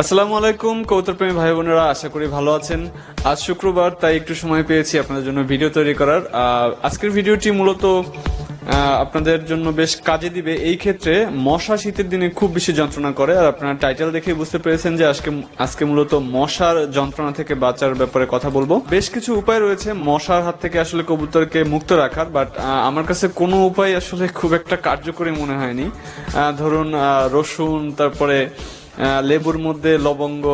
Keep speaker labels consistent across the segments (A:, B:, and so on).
A: আসসালামু আলাইকুম কৌতুক প্রেমী ভাই বোনেরা, আশা করি ভালো আছেন। আজ শুক্রবার, তাই একটু সময় পেয়েছি আপনাদের জন্য ভিডিও তৈরি করার। আজকের ভিডিওটি মূলত আপনাদের জন্য বেশ কাজে দিবে। এই ক্ষেত্রে মশা শীতের দিনে খুব বেশি যন্ত্রণা করে, আর আপনারা টাইটেল দেখে বুঝতে পেরেছেন যে আজকে আজকে মূলত মশার যন্ত্রণা থেকে বাঁচার ব্যাপারে কথা বলব। বেশ কিছু উপায় রয়েছে মশার হাত থেকে আসলে কবুতরকে মুক্ত রাখার, বাট আমার কাছে কোনো উপায় আসলে খুব একটা কার্যকরী মনে হয়নি। ধরুন রসুন, তারপরে লেবুর মধ্যে লবঙ্গ,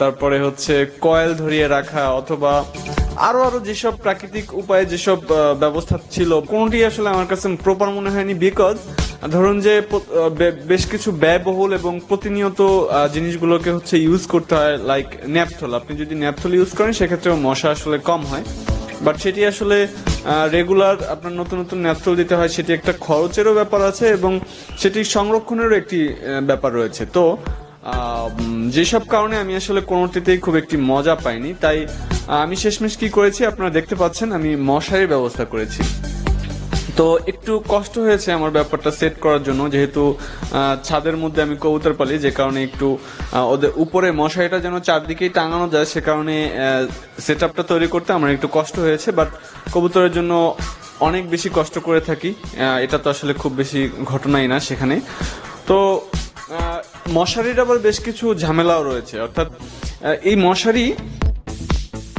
A: তারপরে হচ্ছে কয়েল ধরিয়ে রাখা, অথবা আরও আরও যেসব প্রাকৃতিক উপায়ে যেসব ব্যবস্থা ছিল, কোনটি আসলে আমার কাছে প্রপার মনে হয়নি বিকজ ধরুন যে বেশ কিছু ব্যয়বহুল এবং প্রতিনিয়ত জিনিসগুলোকে হচ্ছে ইউজ করতে হয় লাইক ন্যাপথল। আপনি যদি ন্যাপথল ইউজ করেন সেক্ষেত্রে মশা আসলে কম হয়। বাট সেটি আসলে রেগুলার আপনার নতুন নতুন ন্যাপথল দিতে হয়, সেটি একটা খরচেরও ব্যাপার আছে এবং সেটি সংরক্ষণেরও একটি ব্যাপার রয়েছে। তো যেসব কারণে আমি আসলে কোনোটিতেই খুব একটি মজা পাইনি, তাই আমি শেষমেশ কি করেছি আপনারা দেখতে পাচ্ছেন, আমি মশারির ব্যবস্থা করেছি। তো একটু কষ্ট হয়েছে আমার ব্যাপারটা সেট করার জন্য, যেহেতু ছাদের মধ্যে আমি কবুতর পালি, যে কারণে একটু ওদের উপরে মশারিটা যেন চারদিকেই টাঙানো যায়, সে কারণে সেট আপটা তৈরি করতে আমার একটু কষ্ট হয়েছে বাট কবুতরের জন্য অনেক বেশি কষ্ট করে থাকি এটা তো আসলে খুব বেশি ঘটনাই না সেখানে। তো মশারির আবার বেশ কিছু ঝামেলাও রয়েছে। অর্থাৎ এই মশারি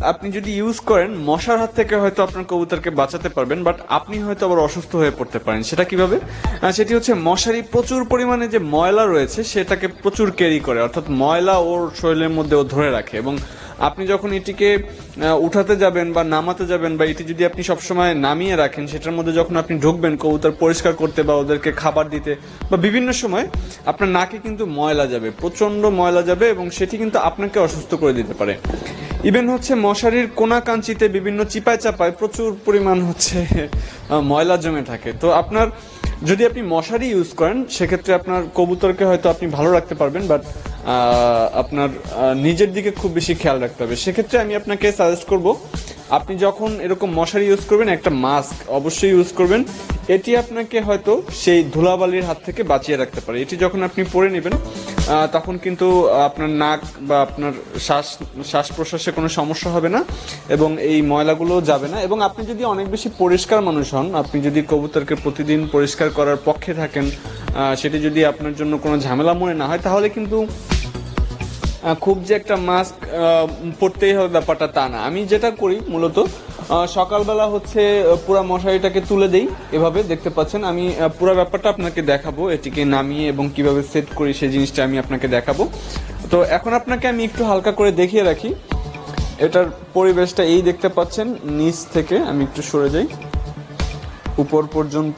A: আপনি যদি ইউজ করেন, মশার হাত থেকে হয়তো আপনার কবুতরকে বাঁচাতে পারবেন বাট আপনি হয়তো আবার অসুস্থ হয়ে পড়তে পারেন। সেটা কীভাবে? সেটি হচ্ছে মশারি প্রচুর পরিমাণে যে ময়লা রয়েছে, সেটাকে প্রচুর ক্যারি করে। অর্থাৎ ময়লা ওর শরীরের মধ্যে ও ধরে রাখে এবং আপনি যখন এটিকে উঠাতে যাবেন বা নামাতে যাবেন বা এটি যদি আপনি সবসময় নামিয়ে রাখেন, সেটার মধ্যে যখন আপনি ঢুকবেন কবুতর পরিষ্কার করতে বা ওদেরকে খাবার দিতে বা বিভিন্ন সময় আপনার নাকে কিন্তু ময়লা যাবে প্রচণ্ড ময়লা যাবে এবং সেটি কিন্তু আপনাকে অসুস্থ করে দিতে পারে। ইভেন হচ্ছে মশারির কোনা কাঞ্চিতে বিভিন্ন চিপায় চাপায় প্রচুর পরিমাণ হচ্ছে ময়লা জমে থাকে। তো আপনার, যদি আপনি মশারি ইউজ করেন, সেক্ষেত্রে আপনার কবুতরকে হয়তো আপনি ভালো রাখতে পারবেন বাট আপনার নিজের দিকে খুব বেশি খেয়াল রাখতে হবে। সেক্ষেত্রে আমি আপনাকে সাজেস্ট করব, আপনি যখন এরকম মশারি ইউজ করবেন, একটা মাস্ক অবশ্যই ইউজ করবেন। এটি আপনাকে হয়তো সেই ধুলাবালির হাত থেকে বাঁচিয়ে রাখতে পারে। এটি যখন আপনি পরে নেবেন তখন কিন্তু আপনার নাক বা আপনার শ্বাস শ্বাস প্রশ্বাসে কোনো সমস্যা হবে না এবং এই ময়লাগুলো যাবে না। এবং আপনি যদি অনেক বেশি পরিষ্কার মানুষ হন, আপনি যদি কবুতরকে প্রতিদিন পরিষ্কার করার পক্ষে থাকেন সেটি যদি আপনার জন্য কোনো ঝামেলা মনে না হয়, তাহলে কিন্তু খুব যে একটা মাস্ক পরতেই হবে ব্যাপারটা তা না। আমি যেটা করি মূলত সকালবেলা হচ্ছে পুরা মশারিটাকে তুলে দেই। এভাবে দেখতে পাচ্ছেন, আমি পুরো ব্যাপারটা আপনাকে দেখাবো, এটিকে নামিয়ে এবং কীভাবে সেট করি সেই জিনিসটা আমি আপনাকে দেখাবো। তো এখন আপনাকে আমি একটু হালকা করে দেখিয়ে রাখি। এটার পরিবেশটা এই দেখতে পাচ্ছেন, নিচ থেকে আমি একটু সরে যাই। উপর পর্যন্ত।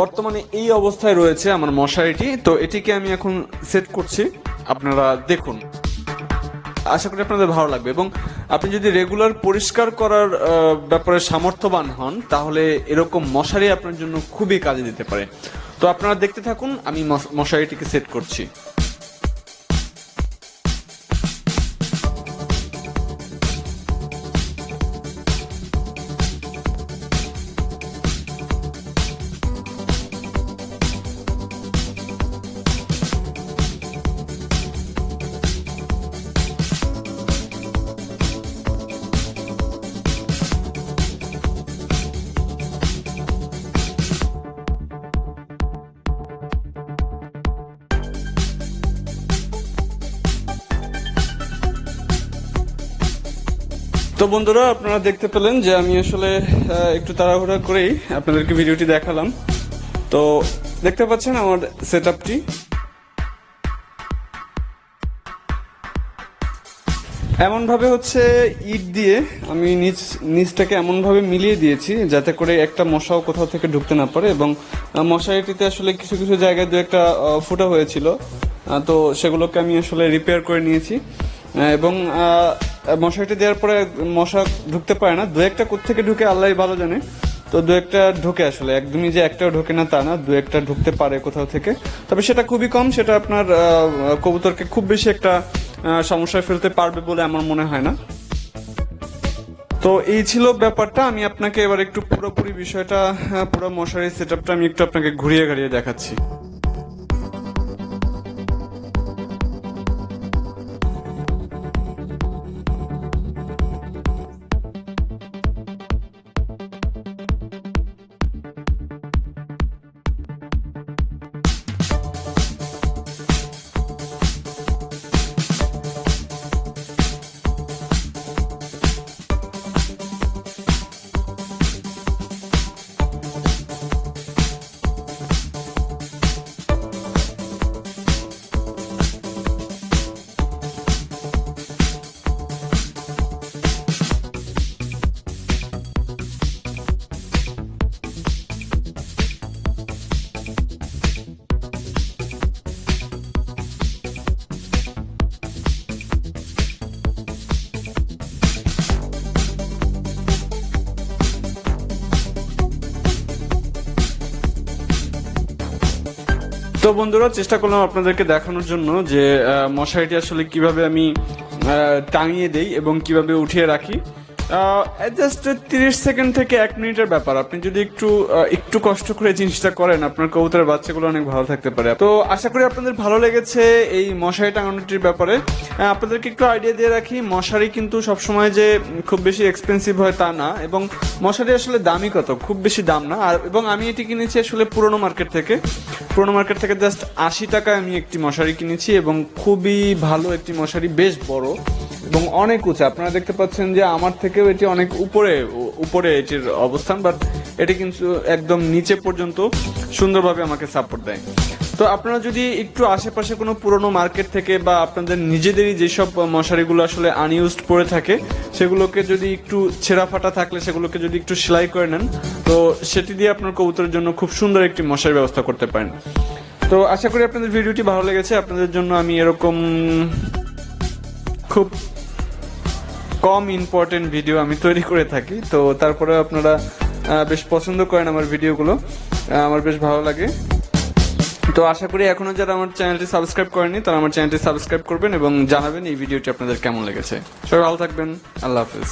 A: বর্তমানে এই অবস্থায় রয়েছে আমার মশারিটি। তো এটিকে আমি এখন সেট করছি। আপনারা দেখুন। আশা করি আপনাদের ভালো লাগবে এবং আপনি যদি রেগুলার পরিষ্কার করার ব্যাপারে সামর্থ্যবান হন, তাহলে এরকম মশারি আপনার জন্য খুবই কাজে দিতে পারে। তো আপনারা দেখতে থাকুন, আমি মশ- মশারিটিকে সেট করছি। তো বন্ধুরা, আপনারা দেখতে পেলেন যে আমি আসলে একটু তাড়াহুড়া করেই আপনাদেরকে ভিডিওটি দেখালাম। তো দেখতে পাচ্ছেন আমার সেট আপটি এমন ভাবে হচ্ছে ইট দিয়ে আমি নিচ, নিচটাকে এমনভাবে মিলিয়ে দিয়েছি যাতে করে একটা মশাও কোথাও থেকে ঢুকতে না পারে এবং মশারিটিতে আসলে কিছু কিছু জায়গায় দু একটা ফুটা হয়েছিল। তো সেগুলোকে আমি আসলে রিপেয়ার করে নিয়েছি। এবং মশারিটি দেওয়ার পরে মশা ঢুকতে পারে না। দু একটা থেকে ঢুকে আল্লাহ ভালো জানে। তো দু একটা ঢোকে আসলে, একদমই যে একটাও ঢোকে না তা না, দু একটা ঢুকতে পারে কোথাও থেকে। তবে সেটা খুবই কম, সেটা আপনার কবুতরকে খুব বেশি একটা সমস্যায় ফেলতে পারবে বলে আমার মনে হয় না। তো এই ছিল ব্যাপারটা। আমি আপনাকে এবার একটু পুরোপুরি বিষয়টা পুরো মশারি সেট আমি একটু আপনাকে ঘুরিয়ে ঘুরিয়ে দেখাচ্ছি। তো বন্ধুরা, চেষ্টা করলাম আপনাদেরকে দেখানোর জন্য যে মশারিটি আসলে কীভাবে আমি টাঙিয়ে দেই এবং কীভাবে উঠিয়ে রাখি। জাস্ট তিরিশ সেকেন্ড থেকে এক মিনিটের ব্যাপার। আপনি যদি একটু একটু কষ্ট করে জিনিসটা করেন, আপনার কবুতরের বাচ্চাগুলো অনেক ভালো থাকতে পারে। তো আশা করি আপনাদের ভালো লেগেছে এই মশারি টাঙানোটির ব্যাপারে। আপনাদেরকে একটু আইডিয়া দিয়ে রাখি, মশারি কিন্তু সবসময় যে খুব বেশি এক্সপেন্সিভ হয় তা না, এবং মশারি আসলে দামি কত? খুব বেশি দাম না। আর, এবং আমি এটি কিনেছি আসলে পুরোনো মার্কেট থেকে। পুরোনো মার্কেট থেকে জাস্ট আশি টাকায় আমি একটি মশারি কিনেছি, এবং খুবই ভালো একটি মশারি, বেশ বড়। এবং অনেক উঁচু। আপনারা দেখতে পাচ্ছেন যে আমার থেকেও এটি অনেক উপরে উপরে এটির অবস্থান বাট এটি কিন্তু একদম নিচে পর্যন্ত সুন্দরভাবে আমাকে সাপোর্ট দেয়। তো আপনারা যদি একটু আশেপাশে কোনো পুরনো মার্কেট থেকে বা আপনাদের নিজেদেরই যেসব মশারিগুলো আসলে আনইউজড পড়ে থাকে, সেগুলোকে যদি একটু ছেঁড়া ফাটা থাকলে, সেগুলোকে যদি একটু সেলাই করে নেন, তো সেটি দিয়ে আপনার কবুতরের জন্য খুব সুন্দর একটি মশারির ব্যবস্থা করতে পারেন। তো আশা করি আপনাদের ভিডিওটি ভালো লেগেছে। আপনাদের জন্য আমি এরকম খুব কম ইম্পর্টেন্ট ভিডিও আমি তৈরি করে থাকি। তো তারপরে আপনারা বেশ পছন্দ করেন আমার ভিডিওগুলো আমার বেশ ভালো লাগে। তো আশা করি এখনও যারা আমার চ্যানেলটি সাবস্ক্রাইব করেনি তারা আমার চ্যানেলটি সাবস্ক্রাইব করবেন এবং জানাবেন এই ভিডিওটি আপনাদের কেমন লেগেছে। সবাই ভালো থাকবেন। আল্লাহ হাফিজ।